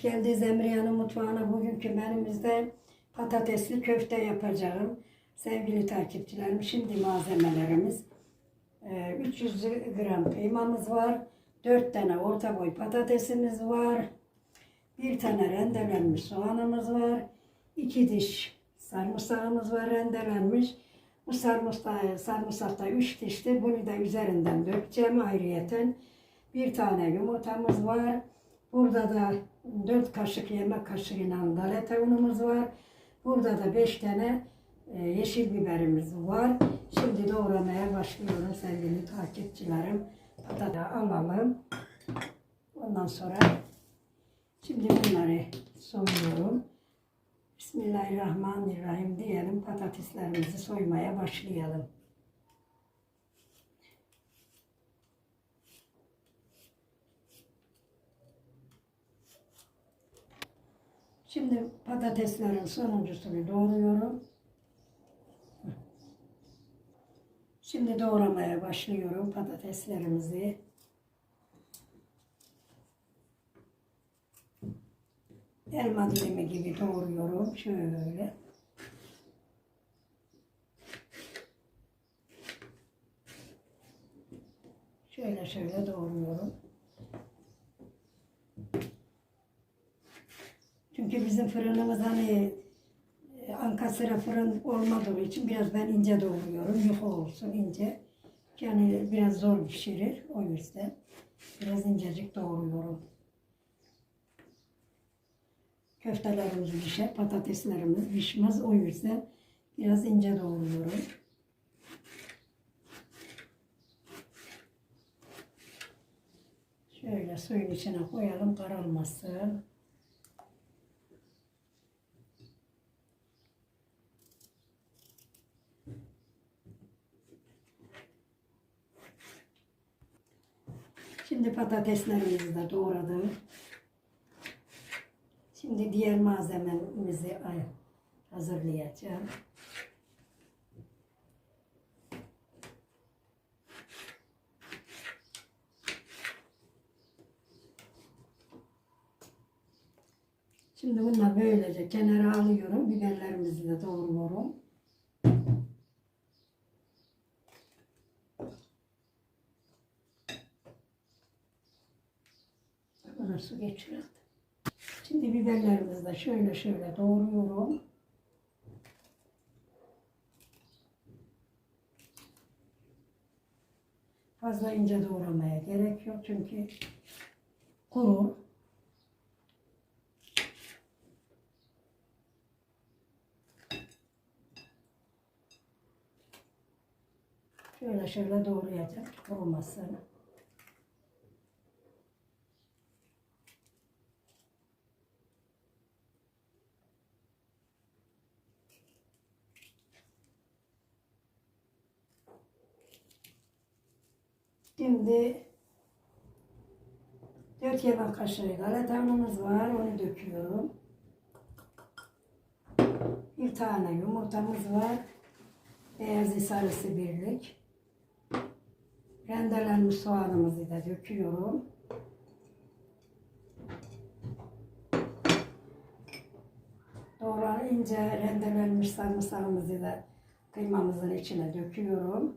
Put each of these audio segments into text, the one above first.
Hoş geldiniz mutfağına. Bugünkü menümüzde patatesli köfte yapacağım. Sevgili takipçilerim, şimdi malzemelerimiz. Ee, 300 gram kıymamız var. 4 tane orta boy patatesimiz var. Bir tane rendelenmiş soğanımız var. 2 diş sarımsağımız var rendelenmiş. Bu sarımsak, sarımsakta 3 dişti. Bunu da üzerinden dökeceğim ayrıyeten. Bir tane yumurtamız var. Burada da 4 kaşık yemek kaşığıyla galeta unumuz var. Burada da 5 tane e, yeşil biberimiz var. Şimdi doğramaya başlıyorum sevgili takipçilerim. Patates alalım. Ondan sonra şimdi bunları soyuyorum. Bismillahirrahmanirrahim diyelim. Patateslerimizi soymaya başlayalım. Şimdi patateslerin sonuncusunu doğruyorum. Şimdi doğramaya başlıyorum patateslerimizi. Elma dilimi gibi doğruyorum. Şöyle. Şöyle şöyle doğruyorum. Çünkü bizim fırınımız hani e, Ankastra fırın olmadığı için biraz ben ince doğruyorum. Yufa olsun ince. Yani biraz zor pişirir o yüzden. Biraz incecik doğruyorum. Köftelerimiz pişer, patateslerimiz pişmez. O yüzden biraz ince doğruyorum. Şöyle suyun içine koyalım kararmasın. Şimdi patateslerimizi de doğradım. Şimdi diğer malzememizi ay- hazırlayacağım. Şimdi bunları böylece kenara alıyorum. Biberlerimizi de doğruyorum. Buna su geçirelim. Şimdi biberlerimizi de şöyle şöyle doğruyorum. Fazla ince doğramaya gerek yok çünkü kurur. Şöyle şöyle doğrayacağım kurumasın. Şimdi 4 yemek kaşığı galeta unumuz var. Onu döküyorum. Bir tane yumurtamız var. Beyazı sarısı birlik. Rendelenmiş soğanımızı da döküyorum. Doğru ince rendelenmiş sarımsağımızı da kıymamızın içine döküyorum.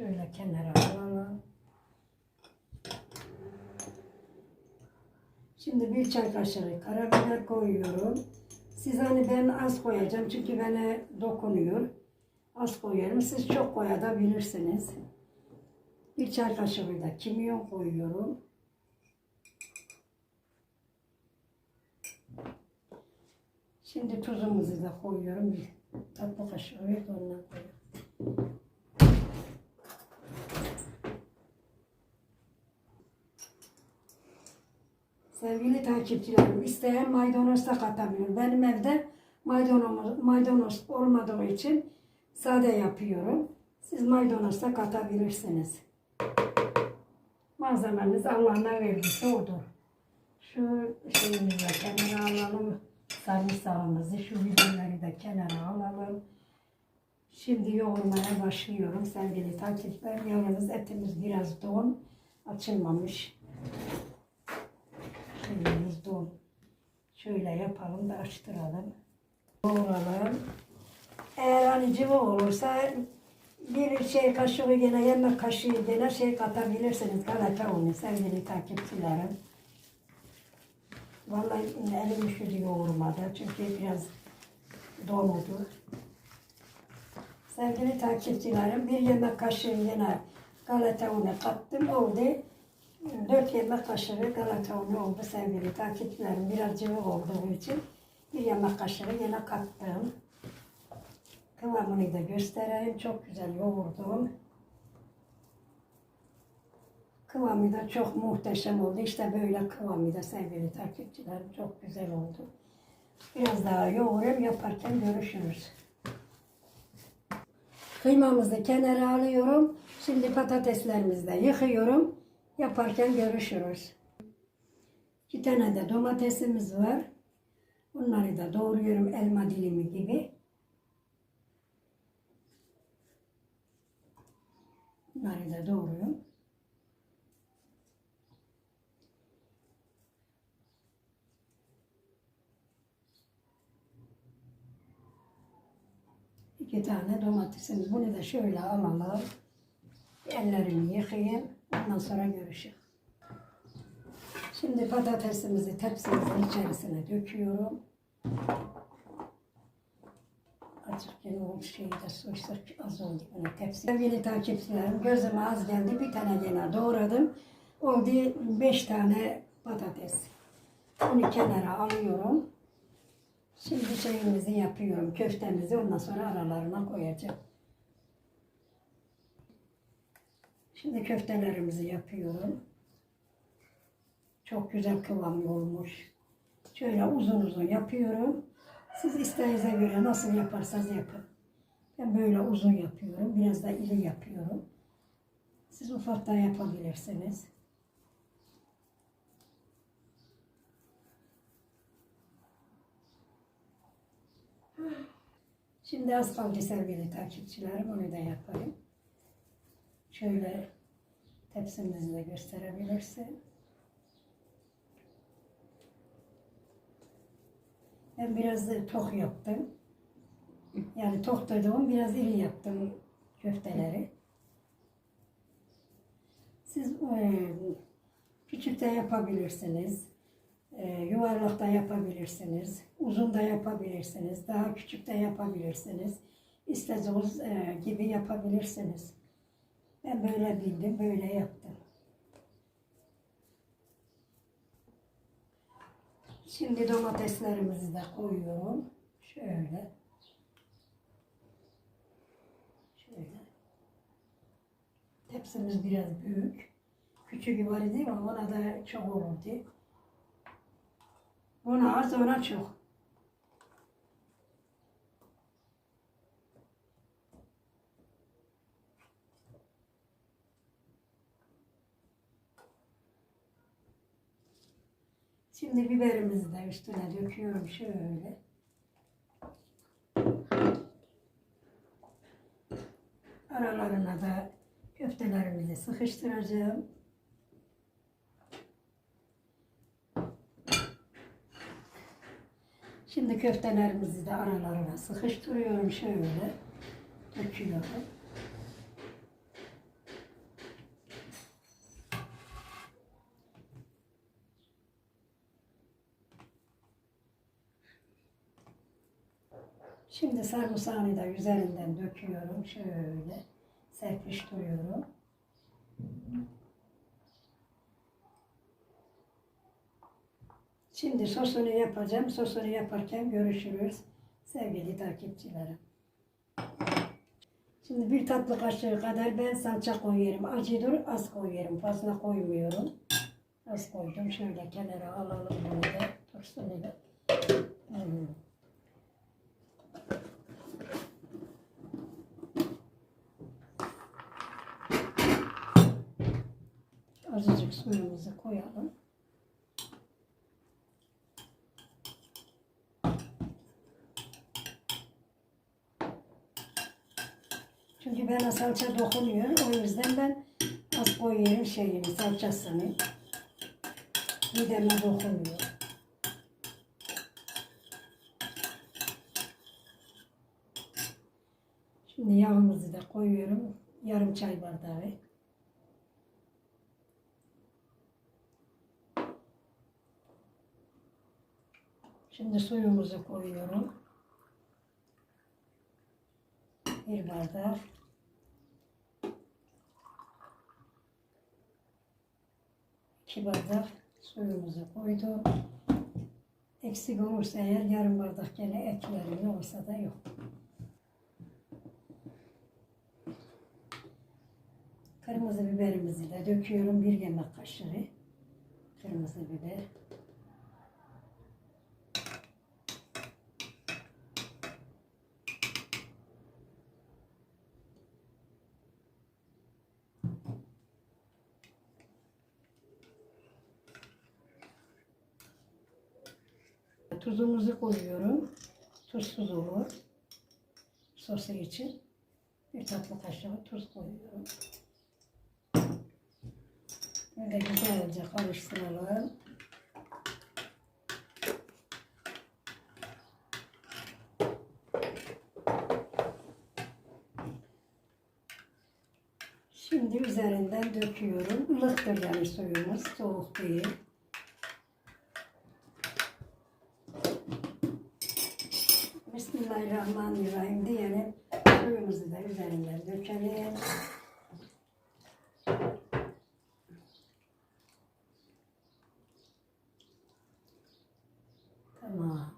Şöyle kenara alalım. Şimdi bir çay kaşığı karabiber koyuyorum. Siz hani ben az koyacağım çünkü bana dokunuyor. Az koyuyorum. Siz çok koyabilirsiniz. Bir çay kaşığı da kimyon koyuyorum. Şimdi tuzumuzu da koyuyorum. Bir tatlı kaşığı koyuyorum. Sevgili takipçilerim, isteyen maydanoz da katabilir. Benim evde maydanoz, maydanoz olmadığı için sade yapıyorum. Siz maydanoz da katabilirsiniz. Malzememiz Allah'ın verdiyse odur. Şu şeyimizi de kenara alalım. Sarımsağımızı, şu biberleri de kenara alalım. Şimdi yoğurmaya başlıyorum sevgili takipçiler. Yalnız etimiz biraz don, açılmamış. Şeyimiz don. Şöyle yapalım da açtıralım. Yoğuralım. Eğer hani cıvı olursa bir şey kaşığı gene yemek kaşığı gene şey katabilirsiniz. Galata unu sevgili takipçilerim. Vallahi elim üşüdü yoğurmada çünkü biraz donudu. Sevgili takipçilerim bir yemek kaşığı yine galeta unu kattım oldu. Dört yemek kaşığı galata unu oldu sevgili takipçilerim. Biraz cıvık olduğu için bir yemek kaşığı yine kattım. Kıvamını da göstereyim. Çok güzel yoğurdum. Kıvamı da çok muhteşem oldu. İşte böyle kıvamı da sevgili takipçilerim. Çok güzel oldu. Biraz daha yoğurayım. Yaparken görüşürüz. Kıymamızı kenara alıyorum. Şimdi patateslerimizi de yıkıyorum. Yaparken görüşürüz. İki tane de domatesimiz var. Bunları da doğruyorum elma dilimi gibi. Bunları da doğruyorum. İki tane domatesimiz. Bunu da şöyle alalım. Ellerimi yıkayayım. Ondan sonra görüşürüz. Şimdi patatesimizi tepsimizin içerisine döküyorum. Yine o şeyi de soysak az oldu bunu tepsi. Sevgili takipçilerim gözüme az geldi. Bir tane yine doğradım. Oldu beş tane patates. Bunu kenara alıyorum. Şimdi şeyimizi yapıyorum. Köftemizi ondan sonra aralarına koyacağım. Şimdi köftelerimizi yapıyorum. Çok güzel kıvamlı olmuş. Şöyle uzun uzun yapıyorum. Siz isteğinize göre nasıl yaparsanız yapın. Ben böyle uzun yapıyorum. Biraz da iri yapıyorum. Siz ufak da yapabilirsiniz. Şimdi az kaldı sevgili takipçilerim. Onu da yapayım. Şöyle tepsimizi de gösterebilirsin. Ben biraz da tok yaptım. Yani tok dediğim biraz iri yaptım köfteleri. Siz e, küçük de yapabilirsiniz. E, yuvarlak da yapabilirsiniz. Uzun da yapabilirsiniz. Daha küçük de yapabilirsiniz. İstediğiniz e, gibi yapabilirsiniz. Ben böyle bildim, böyle yaptım. Şimdi domateslerimizi de koyuyorum. Şöyle. Şöyle. Tepsimiz biraz büyük. Küçük var değil ama ona da çok olurdu. Ona az ona çok. Şimdi biberimizi de üstüne döküyorum şöyle. Aralarına da köftelerimizi sıkıştıracağım. Şimdi köftelerimizi de aralarına sıkıştırıyorum şöyle. Döküyorum. Şimdi sarımsağını üzerinden döküyorum. Şöyle serpiştiriyorum. Şimdi sosunu yapacağım. Sosunu yaparken görüşürüz sevgili takipçilerim. Şimdi bir tatlı kaşığı kadar ben salça koyuyorum. Acıdır az koyuyorum. Fazla koymuyorum. Az koydum. Şöyle kenara alalım bunu da. Dursun. Hmm. Azıcık suyumuzu koyalım. Çünkü bana salça dokunuyor. O yüzden ben az koyuyorum şeyini, salçasını. Mideme dokunuyor. Şimdi yağımızı da koyuyorum. Yarım çay bardağı. Şimdi suyumuzu koyuyorum. Bir bardak. İki bardak suyumuzu koydum. Eksik olursa eğer yarım bardak gene eklerim. Yoksa da yok. Kırmızı biberimizi de döküyorum. Bir yemek kaşığı. Kırmızı biber. Tuzumuzu koyuyorum. Tuzsuz olur. Sosu için. Bir tatlı kaşığı tuz koyuyorum. Böyle güzelce karıştıralım. Şimdi üzerinden döküyorum. Ilıktır yani suyumuz, soğuk değil. Bismillahirrahmanirrahim diyelim. Suyumuzu da üzerinden dökelim. Tamam.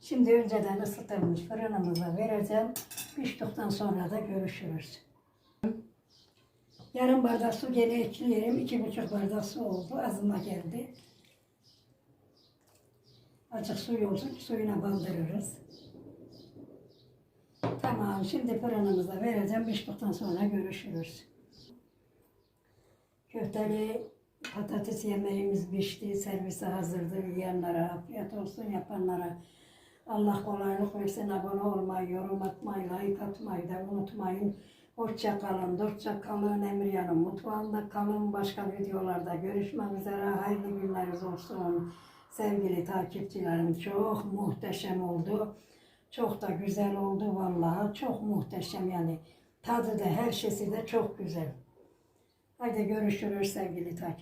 Şimdi önceden ısıtılmış fırınımıza vereceğim. Piştikten sonra da görüşürüz. Yarım bardak su gene ekleyelim. İki buçuk bardak su oldu. Azıma geldi. Açık suyu olsun. Suyuna bandırırız. Tamam. Şimdi fırınımıza vereceğim. Piştikten sonra görüşürüz. Köfteli patates yemeğimiz pişti. Servise hazırdır. Yiyenlere afiyet olsun. Yapanlara Allah kolaylık versin. Abone olmayı, yorum atmayı, like atmayı da unutmayın. Hoşça kalın, dostça kalın. Emriyan'ın mutfağında kalın. Başka videolarda görüşmek üzere. Hayırlı günleriniz olsun. Sevgili takipçilerim çok muhteşem oldu. Çok da güzel oldu vallahi. Çok muhteşem yani. Tadı da her şeysi de çok güzel. Haydi görüşürüz sevgili takip.